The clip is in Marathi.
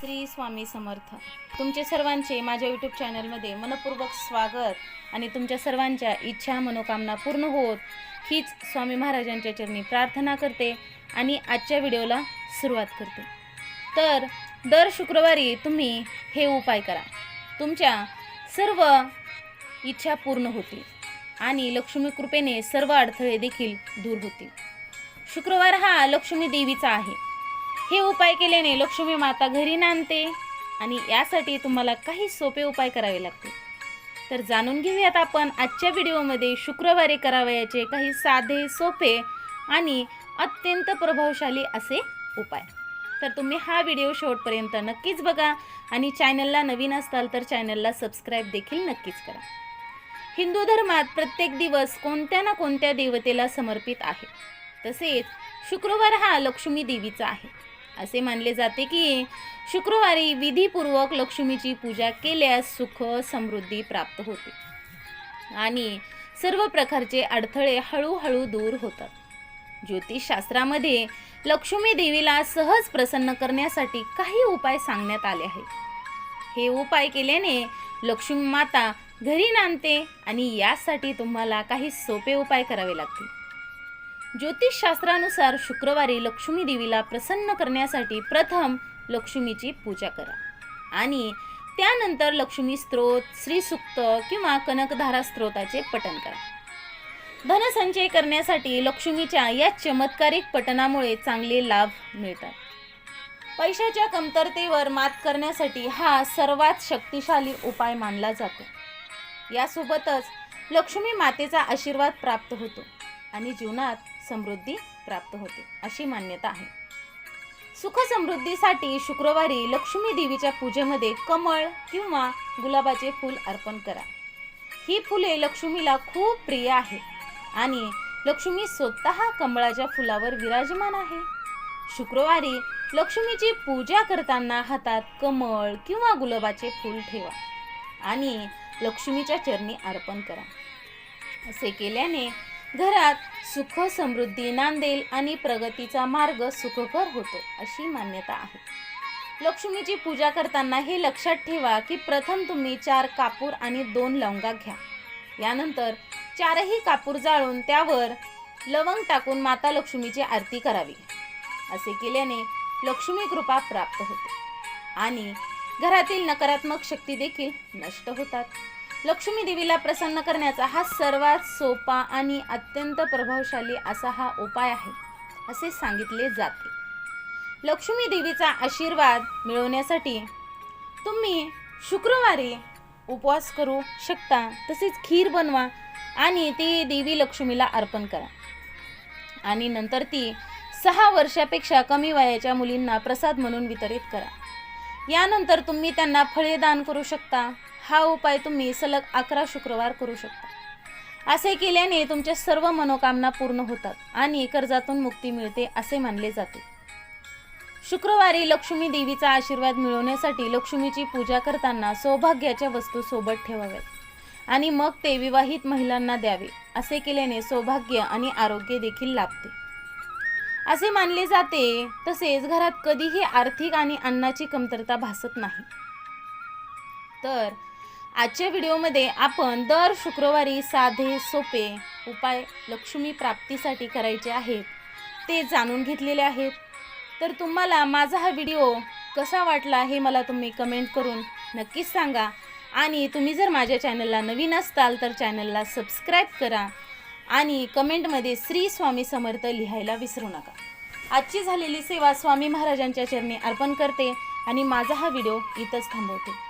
श्री स्वामी समर्थ. तुमचे सर्वांचे माझ्या यूट्यूब चॅनलमध्ये मनपूर्वक स्वागत आणि तुमच्या सर्वांच्या इच्छा मनोकामना पूर्ण होत हीच स्वामी महाराजांच्या चरणी प्रार्थना करते आणि आजच्या व्हिडिओला सुरुवात करते. तर दर शुक्रवारी तुम्ही हे उपाय करा. तुमच्या सर्व इच्छा पूर्ण होतील आणि लक्ष्मी कृपेने सर्व अडथळे देखील दूर होतील. शुक्रवार हा लक्ष्मी देवीचा आहे. हे उपाय केल्याने लक्ष्मी माता घरी नांदते आणि यासाठी तुम्हाला काही सोपे उपाय करावे लागतील. तर जाणून घेऊयात आपण आजच्या व्हिडिओमध्ये शुक्रवारी करावयाचे काही साधे सोपे आणि अत्यंत प्रभावशाली असे उपाय. तर तुम्ही हा व्हिडिओ शेवटपर्यंत नक्कीच बघा आणि चॅनलला नवीन असताल तर चॅनलला सबस्क्राईब देखील नक्कीच करा. हिंदू धर्मात प्रत्येक दिवस कोणत्या ना कोणत्या देवतेला समर्पित आहे. तसेच शुक्रवार हा लक्ष्मी देवीचा आहे. असे मानले जाते की शुक्रवारी विधीपूर्वक लक्ष्मीची पूजा केल्यास सुख समृद्धी प्राप्त होते. आणि सर्व प्रकारचे अडथळे हळूहळू दूर होतात. ज्योतिषशास्त्रामध्ये लक्ष्मी देवीला सहज प्रसन्न करण्यासाठी काही उपाय सांगण्यात आले आहेत. हे उपाय केल्याने लक्ष्मी माता घरी नांदते आणि यासाठी तुम्हाला काही सोपे उपाय करावे लागतील. ज्योतिषशास्त्रानुसार शुक्रवारी लक्ष्मी देवीला प्रसन्न करण्यासाठी प्रथम लक्ष्मीची पूजा करा. आणि त्यानंतर लक्ष्मी स्त्रोत श्रीसुक्त किंवा कनकधारा स्त्रोताचे पठण करा. धनसंचय करण्यासाठी लक्ष्मीच्या या चमत्कारिक पठणामुळे चांगले लाभ मिळतात. पैशाच्या कमतरतेवर मात करण्यासाठी हा सर्वात शक्तिशाली उपाय मानला जातो. यासोबतच लक्ष्मी मातेचा आशीर्वाद प्राप्त होतो आणि जीवनात समृद्धी प्राप्त होते अशी मान्यता आहे. सुख समृद्धीसाठी शुक्रवारी लक्ष्मी देवीच्या पूजेमध्ये कमळ किंवा गुलाबाचे फूल अर्पण करा. ही फुले लक्ष्मीला खूप प्रिय आहे आणि लक्ष्मी स्वतः कमळाच्या फुलावर विराजमान आहे. शुक्रवारी लक्ष्मीची पूजा करताना हातात कमळ किंवा गुलाबाचे फूल ठेवा आणि लक्ष्मीच्या चरणी अर्पण करा. असे केल्याने घरात सुख समृद्धी नांदेल आणि प्रगतीचा मार्ग सुखकर होतो अशी मान्यता आहे. लक्ष्मीची पूजा करताना हे लक्षात ठेवा की प्रथम तुम्ही चार कापूर आणि दोन लवंगा घ्या. यानंतर चारही कापूर जाळून त्यावर लवंग टाकून माता लक्ष्मीची आरती करावी. असे केल्याने लक्ष्मी कृपा प्राप्त होते. आणि घरातील नकारात्मक शक्ती देखील नष्ट होतात. लक्ष्मी देवीला प्रसन्न करण्याचा हा सर्वात सोपा आणि अत्यंत प्रभावशाली असा हा उपाय आहे असे सांगितले जाते. लक्ष्मी देवीचा आशीर्वाद मिळवण्यासाठी तुम्ही शुक्रवारी उपवास करू शकता तसेच खीर बनवा आणि ती देवी लक्ष्मीला अर्पण करा. आणि नंतर ती सहा वर्षापेक्षा कमी वयाच्या मुलींना प्रसाद म्हणून वितरित करा. यानंतर तुम्ही त्यांना फळे दान करू शकता हा उपाय तुम्ही सलग अकरा शुक्रवार करू शकता. असे केल्याने तुमच्या सर्व मनोकामना पूर्ण होतात आणि कर्जातून मुक्ती मिळते असे मानले जाते. शुक्रवारी लक्ष्मी देवीचा आशीर्वाद मिळवण्यासाठी लक्ष्मीची पूजा करताना सौभाग्याच्या वस्तू सोबत ठेवाव्यात आणि मग ते विवाहित महिलांना द्यावे असे केल्याने सौभाग्य आणि आरोग्य देखील लाभते. असे मानले जाते तसेच घरात कधीही आर्थिक आणि अन्नाची कमतरता भासत नाही. तर आजच्या व्हिडिओमध्ये आपण दर शुक्रवारी साधे सोपे उपाय लक्ष्मी प्राप्तीसाठी करायचे आहेत. ते जाणून घेतलेले आहेत. तर तुम्हाला माझा हा व्हिडिओ कसा वाटला हे मला तुम्ही कमेंट करून नक्कीच सांगा. आणि तुम्ही जर माझ्या चॅनलला नवीन असताल तर चॅनलला सबस्क्राईब करा. आणि कमेंटमध्ये श्री स्वामी समर्थ लिहायला विसरू नका. आजची झालेली सेवा स्वामी महाराजांच्या चरणी अर्पण करते आणि माझा हा व्हिडिओ इथंच थांबवते.